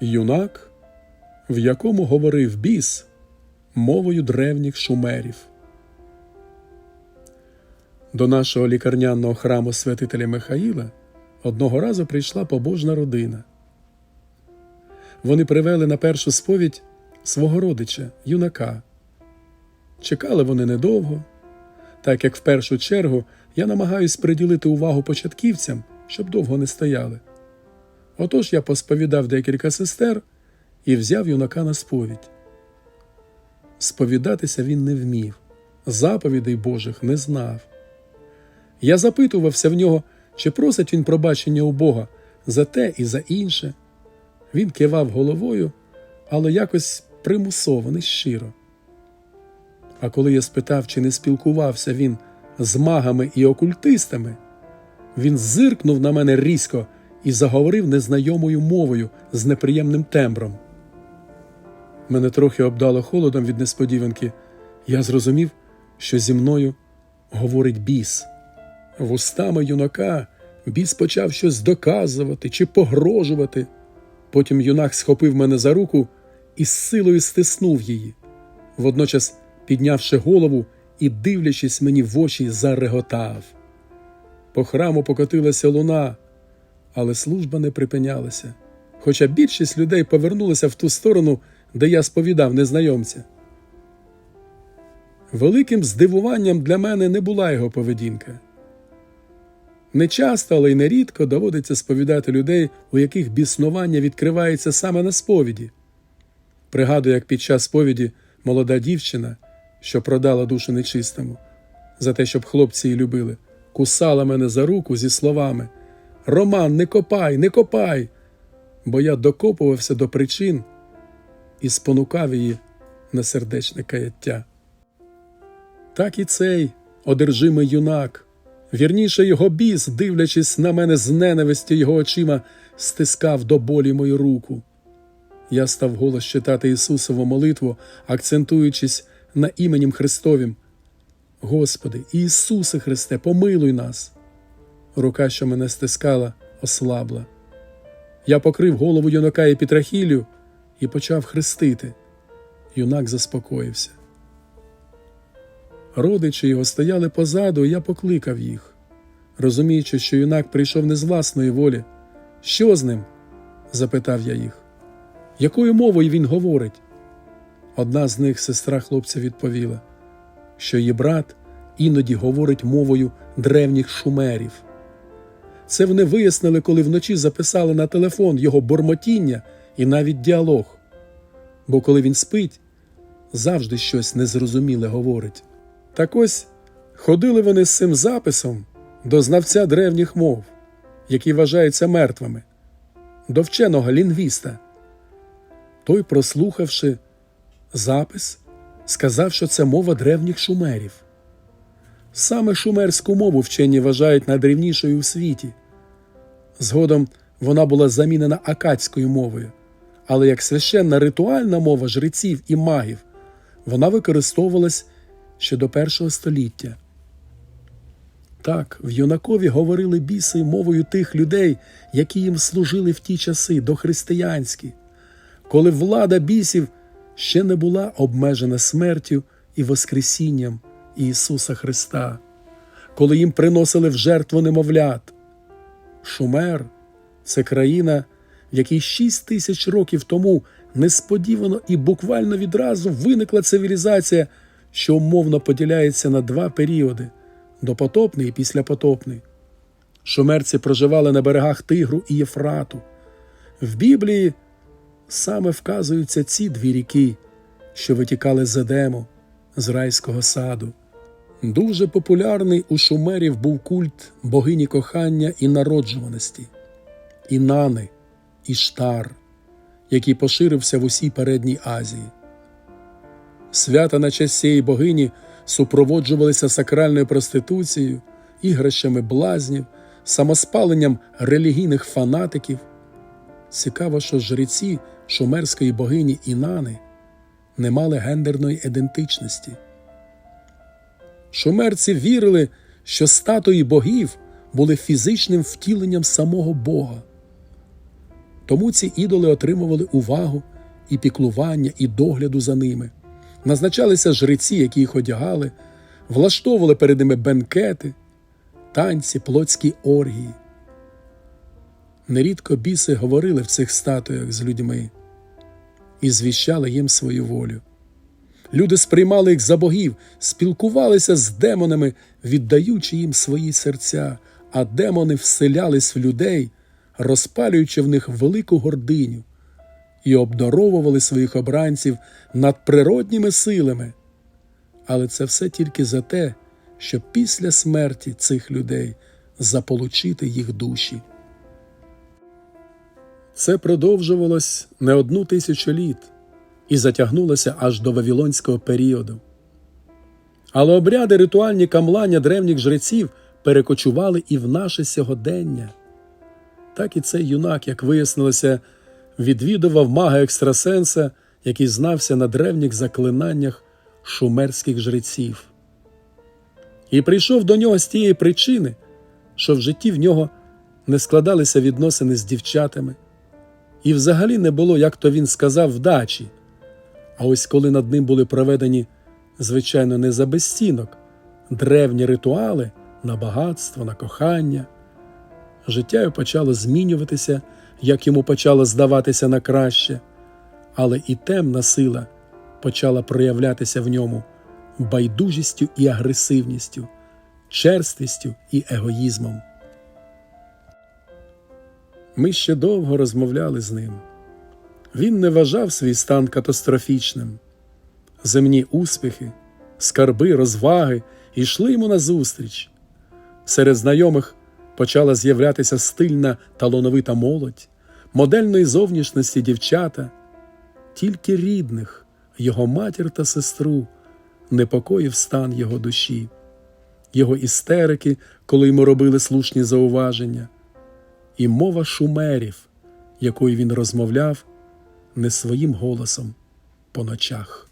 Юнак, в якому говорив біс мовою древніх шумерів. До нашого лікарняного храму святителя Михаїла одного разу прийшла побожна родина. Вони привели на першу сповідь свого родича, юнака. Чекали вони недовго, так як в першу чергу я намагаюсь приділити увагу початківцям, щоб довго не стояли. Отож я посповідав декілька сестер і взяв юнака на сповідь. Сповідатися він не вмів, заповідей Божих не знав. Я запитувався в нього, чи просить він пробачення у Бога за те і за інше. Він кивав головою, але якось примусово, не щиро. А коли я спитав, чи не спілкувався він з магами і окультистами, він зиркнув на мене різко і заговорив незнайомою мовою з неприємним тембром. Мене трохи обдало холодом від несподіванки. Я зрозумів, що зі мною говорить біс. Вустами юнака біс почав щось доказувати чи погрожувати. Потім юнак схопив мене за руку і з силою стиснув її, водночас піднявши голову і, дивлячись мені в очі, зареготав. По храму покотилася луна, але служба не припинялася, хоча більшість людей повернулася в ту сторону, де я сповідав незнайомця. Великим здивуванням для мене не була його поведінка. Не часто, але й нерідко доводиться сповідати людей, у яких біснування відкривається саме на сповіді. Пригадую, як під час сповіді молода дівчина, що продала душу нечистому, за те, щоб хлопці її любили, кусала мене за руку зі словами Роман, не копай, не копай. Бо я докопувався до причин і спонукав її на сердечне каяття. Так і цей одержимий юнак. Вірніше його біс, дивлячись на мене з ненавистю його очима, стискав до болі мою руку. Я став голос читати Ісусову молитву, акцентуючись на іменем Христовім. Господи, Ісусе Христе, помилуй нас. Рука, що мене стискала, ослабла. Я покрив голову юнака і пітрахілю і почав хрестити. Юнак заспокоївся. Родичі його стояли позаду, і я покликав їх, розуміючи, що юнак прийшов не з власної волі. Що з ним? запитав я їх. Якою мовою він говорить? Одна з них, сестра хлопця, відповіла, що її брат іноді говорить мовою древніх шумерів. Це вони вияснили, коли вночі записали на телефон його бормотіння і навіть діалог. Бо коли він спить, завжди щось незрозуміле говорить. Так ось ходили вони з цим записом до знавця древніх мов, які вважаються мертвими, до вченого лінгвіста. Той, прослухавши запис, сказав, що це мова древніх шумерів. Саме шумерську мову вчені вважають найдревнішою у світі. Згодом вона була замінена акадською мовою, але як священна ритуальна мова жреців і магів, вона використовувалась ще до першого століття. Так, в юнакові говорили біси мовою тих людей, які їм служили в ті часи дохристиянські, коли влада бісів ще не була обмежена смертю і Воскресінням Ісуса Христа, коли їм приносили в жертву немовлят. Шумер це країна, в якій шість тисяч років тому несподівано і буквально відразу виникла цивілізація, що умовно поділяється на два періоди допотопний і післяпотопний. Шумерці проживали на берегах Тигру і Єфрату. В Біблії саме вказуються ці дві ріки, що витікали з Едему, з райського саду. Дуже популярний у шумерів був культ богині кохання і народжуваності, Інани, Іштар, який поширився в усій передній Азії. Свята на честь цієї богині супроводжувалися сакральною проституцією, іграшами блазнів, самоспаленням релігійних фанатиків. Цікаво, що жреці шумерської богині Інани не мали гендерної ідентичності. Шумерці вірили, що статуї богів були фізичним втіленням самого Бога. Тому ці ідоли отримували увагу і піклування, і догляду за ними. Назначалися жреці, які їх одягали, влаштовували перед ними бенкети, танці, плотські оргії. Нерідко біси говорили в цих статуях з людьми і звіщали їм свою волю. Люди сприймали їх за богів, спілкувалися з демонами, віддаючи їм свої серця, а демони вселялись в людей, розпалюючи в них велику гординю, і обдаровували своїх обранців надприродніми силами. Але це все тільки за те, щоб після смерті цих людей заполучити їх душі. Це продовжувалось не одну тисячу літ і затягнулося аж до вавілонського періоду. Але обряди ритуальні камлання древніх жреців перекочували і в наше сьогодення. Так і цей юнак, як вияснилося, відвідував мага екстрасенса, який знався на древніх заклинаннях шумерських жреців. І прийшов до нього з тієї причини, що в житті в нього не складалися відносини з дівчатами, і взагалі не було, як то він сказав, вдачі. А ось коли над ним були проведені, звичайно, не за безцінок, древні ритуали на багатство, на кохання, життя його почало змінюватися, як йому почало здаватися на краще, але і темна сила почала проявлятися в ньому байдужістю і агресивністю, черствістю і егоїзмом. Ми ще довго розмовляли з ним. Він не вважав свій стан катастрофічним. Земні успіхи, скарби, розваги йшли йому назустріч. Серед знайомих почала з'являтися стильна талановита молодь, модельної зовнішності дівчата, тільки рідних, його матір та сестру, непокоїв стан його душі, його істерики, коли йому робили слушні зауваження, і мова шумерів, якою він розмовляв не своїм голосом по ночах.